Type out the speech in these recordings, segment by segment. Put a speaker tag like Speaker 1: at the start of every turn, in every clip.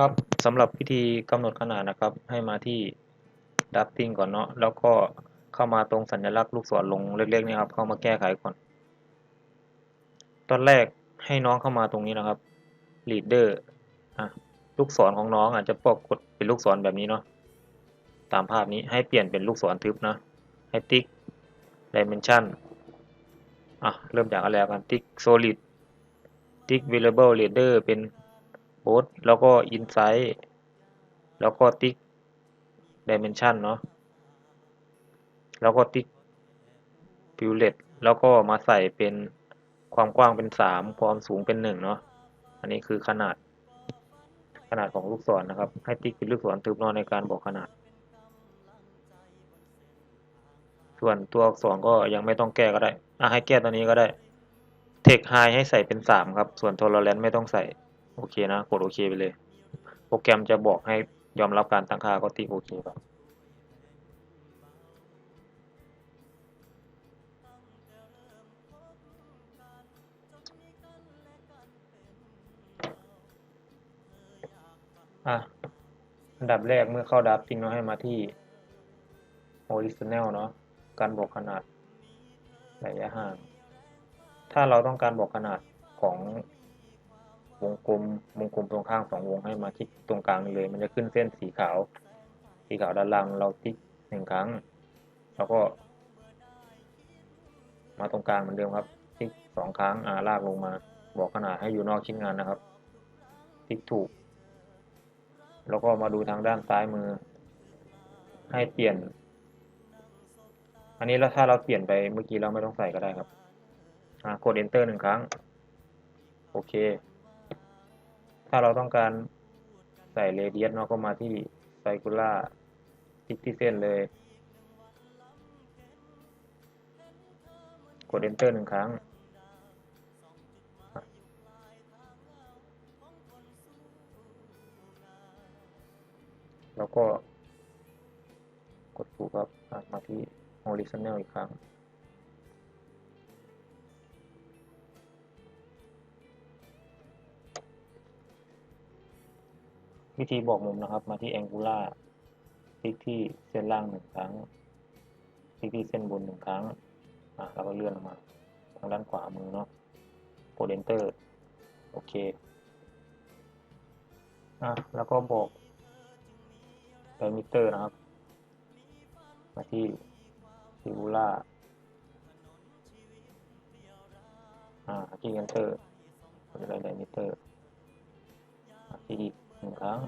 Speaker 1: ครับสำหรับวิธีกำหนดขนาดนะครับ ให้มาที่ drafting ก่อนเนาะแล้วก็เข้ามาตรงสัญลักษณ์ลูกศรลงเล็กๆนี่ครับเข้ามาแก้ไขก่อน ตอนแรกให้น้องเข้ามาตรงนี้นะครับ leader อะลูกศรของน้องอาจจะปรากฏเป็นลูกศรแบบนี้เนาะตามภาพนี้ให้เปลี่ยนเป็นลูกศรทึบนะ ให้ติ๊ก dimension อะเริ่มจากอะไรกันติ๊ก solid ติ๊ก variable leader เป็น โพสแล้วก็ insight แล้วก็ติ๊ก dimension เนาะแล้วก็ติ๊ก violet แล้วก็มาใส่เป็นความกว้างเป็นสามความสูงเป็นหนึ่งเนาะอันนี้คือขนาดขนาดของลูกศรนนะครับ ให้ติ๊กเป็นลูกศรทึบนอนในการบอกขนาด ส่วนตัวอักษรก็ยังไม่ต้องแก้ก็ได้อะให้แก้ตัวนี้ก็ได้ text high ให้ใส่เป็นสามครับ ส่วน tolerance ไม่ต้องใส่ โอเคนะ กดโอเคไปเลย โปรแกรมจะบอกให้ยอมรับการตั้งค่าก็ติ๊กโอเคครับอะ อันดับแรกเมื่อเข้าดับจริงเราให้มาที่ horizontal เนาะการบอกขนาดระยะห่าง ถ้าเราต้องการบอกขนาดของ วงกลมวงกลมตรงข้างสองวงให้มาคลิกตรงกลางเลย มันจะขึ้นเส้นสีขาว สีขาวด้านล่างเราคลิกหนึ่งครั้ง แล้วก็ มาตรงกลางเหมือนเดิมครับ คลิกสองครั้งอ่าลากลงมา บอกขนาดให้อยู่นอกชิ้นงานนะครับ คลิกถูก แล้วก็มาดูทางด้านซ้ายมือ ให้เปลี่ยน อันนี้แล้วถ้าเราเปลี่ยนไปเมื่อกี้เราไม่ต้องใส่ก็ได้ครับอ่ากด enter หนึ่งครั้ง โอเค ถ้าเราต้องการใส่ radius เนาะก็มาที่ circular คลิกที่เส้นเลย กด enter หนึ่งครั้ง แล้วก็กดถูกครับมาที่ horizontal อีกครั้ง วิธีบอกมุมนะครับ มาที่ angular คลิกที่เส้นล่างหนึ่งครั้ง คลิกที่เส้นบนหนึ่งครั้งอะแล้วก็เลื่อนลงมา ทางด้านขวามือเนาะกด enter โอเคอะแล้วก็บอก diameter นะครับ มาที่ Fibula อ่าคลิก enter ก็จะได้ diameter อะคลิก นึ่งครั้ง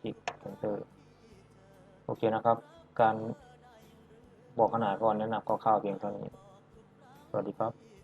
Speaker 1: คลิก enter โอเคนะครับ การบอกขนาดก่อนแนะนำคร่าวๆเพียงเท่านี้ สวัสดีครับ